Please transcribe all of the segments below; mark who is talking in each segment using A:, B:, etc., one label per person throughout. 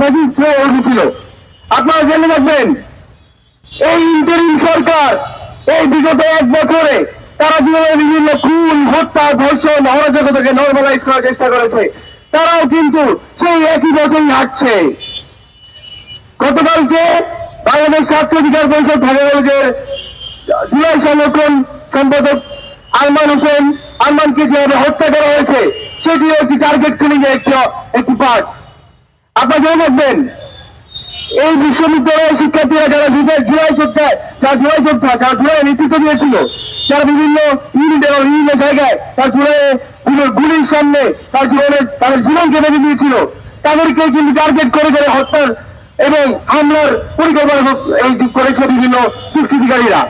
A: Magistrate উঠেছিল। আপনারা জেনে রাখবেন, এই ইন্টারিম সরকার এই বিগত এক বছরে তারা যেভাবে বিভিন্ন খুন, হত্যা ধর্ষণ অরাজকতাকে নর্মালাইজ করার চেষ্টা করেছে, তারাও কিন্তু সেই একই বছরই হাঁটছে। গতকালকে বাংলাদেশ ছাত্র অধিকার পরিষদ ঢাকা কলেজের জুলাই সংরক্ষণ সম্পাদক আরমান হোসেন আরমানকে যেভাবে হত্যা করা হয়েছে, সেটিও একটি টার্গেট কিলিং একটি পার্ট আপনারা জেনে রাখবেন, এই বিশ্ববিদ্যালয়ের শিক্ষার্থীরা যারা জুলাই জুলাই যোদ্ধা যারা জুলাই যোদ্ধা যারা জুলাই নেতৃত্ব দিয়েছিল, যারা বিভিন্ন ইউনিট এবং বিভিন্ন জায়গায় তার জুলাই গুলির সামনে তার জীবনের তাদের জীবনকে বেঁধে দিয়েছিল তাদেরকে কিন্তু টার্গেট করে করে হত্যার এবং হামলার পরিকল্পনা এই করেছে বিভিন্ন দুষ্কৃতিকারীরা।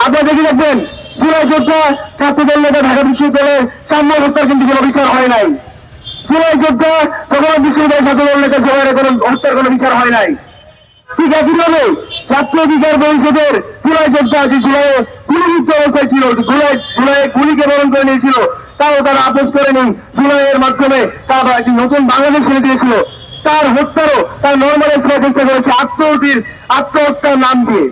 A: আপনারা দেখে রাখবেন, জুলাই যোদ্ধা ছাত্রদল নেতা ঢাকা বিশ্ববিদ্যালয়ের সামনে হত্যার কিন্তু কোনো বিচার হয় নাই। জুলাই যোদ্ধা কখনো বিশ্ববিদ্যালয় ছাত্রদল নেতা সবাই কোনো হত্যার কোনো বিচার হয় নাই। ঠিক একইভাবে ছাত্র অধিকার পরিষদের জুলাই যোদ্ধা যে জুলাই গুলিযুক্ত অবস্থায় ছিল জুলাই জুলাই গুলিকে বরণ করে নিয়েছিল, তাও তারা আপোষ করেনি। জুলাইয়ের মাধ্যমে তারা একটি নতুন বাংলাদেশ এনে দিয়েছিল। তার হত্যারও তার নর্মালাইজ করার চেষ্টা করেছে আত্মহত্যির আত্মহত্যার নাম দিয়ে।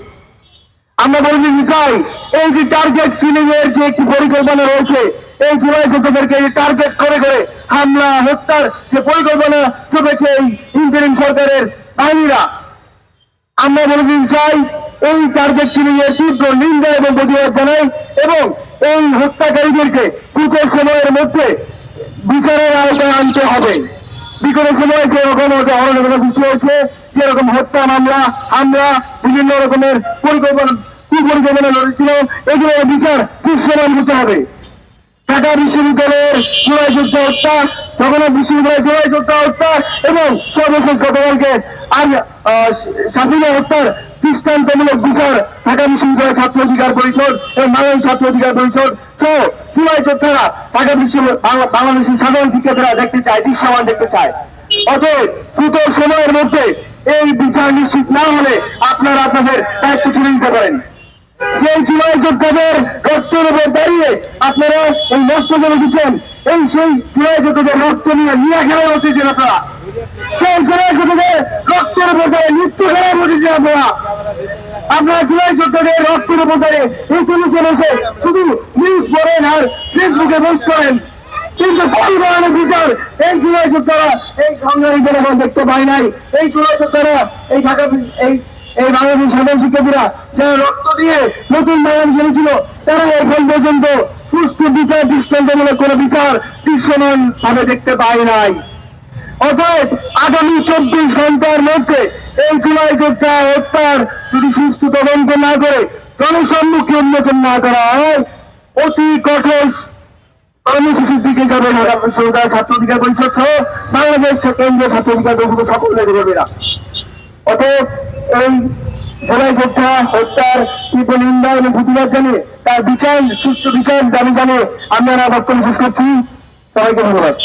A: আমরা বলে দিতে চাই, এই যে টার্গেট কিলিং এর যে একটি পরিকল্পনা রয়েছে, এই জুলাই যোদ্ধাদেরকে টার্গেট করে করে হামলা, হত্যার যে পরিকল্পনা চলেছে এই ইন্টারিম সরকারের বাহিনীরা, আমরা বলে দিতে চাই এই টার্গেট কিলিং এর তীব্র নিন্দা এবং প্রতিবাদ জানাই এবং এই হত্যাকারীদেরকে দ্রুত সময়ের মধ্যে বিচারের আওতায় আনতে হবে। বিগত সময়ে যেরকম অরাজকতা সৃষ্টি হয়েছে যেরকম হত্যা, মামলা, হামলা, বিভিন্ন রকমের পরিকল্পনা কুপরিকল্পনা রয়েছিল এগুলোর বিচার দৃশ্যমান হতে হবে। ঢাকা বিশ্ববিদ্যালয়ের জুলাই যুদ্ধ হত্যা জগন্নাথ বিশ্ববিদ্যালয়ের জুলাই যুদ্ধ হত্যা এবং সর্বশেষ গতকালকে আজ সাফিনা হত্যার দৃষ্টান্তমূলক বিচার ঢাকা বিশ্ববিদ্যালয়ের ছাত্র অধিকার পরিষদ এবং বাংলাদেশ ছাত্র অধিকার পরিষদ সহ জুলাই যোদ্ধারা ঢাকা বিশ্ব বাংলা- বাংলাদেশের সাধারণ শিক্ষার্থীরা দেখতে চায়, দৃশ্যমান দেখতে চায়। অতএব দ্রুত সময়ের মধ্যে এই বিচার নিশ্চিত না হলে আপনারা আপনাদের দায়িত্ব ছেড়ে দিতে পারেন। যে জুলাই যোদ্ধাদের আপনারা এই নষ্ট করে দিচ্ছেন এই সেই যোদ্ধাদের রক্ত নিয়ে নিয়ে খেলা হতেছেন আপনারা, সেই যোদ্ধাদের রক্তের দাঁড়িয়ে মৃত্যু খেলা বসেছেন আপনারা আপনারা জুলাই রক্তের এসে শুধু নিউজ পড়েন আর ফেসবুকে পোস্ট করেন। কিন্তু বিচার এই জুলাই এই সংগ্রামী জনগণ দেখতে পায় নাই। এই জুলাই যোদ্ধারা এই ঢাকা এই এই বাংলাদেশের সাধারণ শিক্ষার্থীরা যারা রক্ত দিয়ে নতুন বাংলাদেশ এনেছিল তারা এখন পর্যন্ত সুস্থ বিচার, দৃষ্টান্তমূলক কোন বিচার দৃশ্যমান ভাবে দেখতে পায় নাই। অতএব আগামী চব্বিশ ঘণ্টার মধ্যে এই জুলাই যোদ্ধা হত্যার যদি সুস্থ তদন্ত না করে, জনসম্মুখে উন্মোচন না করা হয়, অতি কঠোর কর্মসূচির দিকে যাবে ঢাকা বিশ্ববিদ্যালয় ছাত্র অধিকার পরিষদ সহ বাংলাদেশ কেন্দ্রীয় ছাত্র অধিকার পরিষদ সকল কর্মীরা অতএব এই জেলায় যোদ্ধা হত্যার তীব্র নিন্দা এবং প্রতিবাদ জানিয়ে তার বিচার সুস্থ বিচার দাবি জানিয়ে আমরা বক্তব্য শেষ করছি। সবাইকে ধন্যবাদ।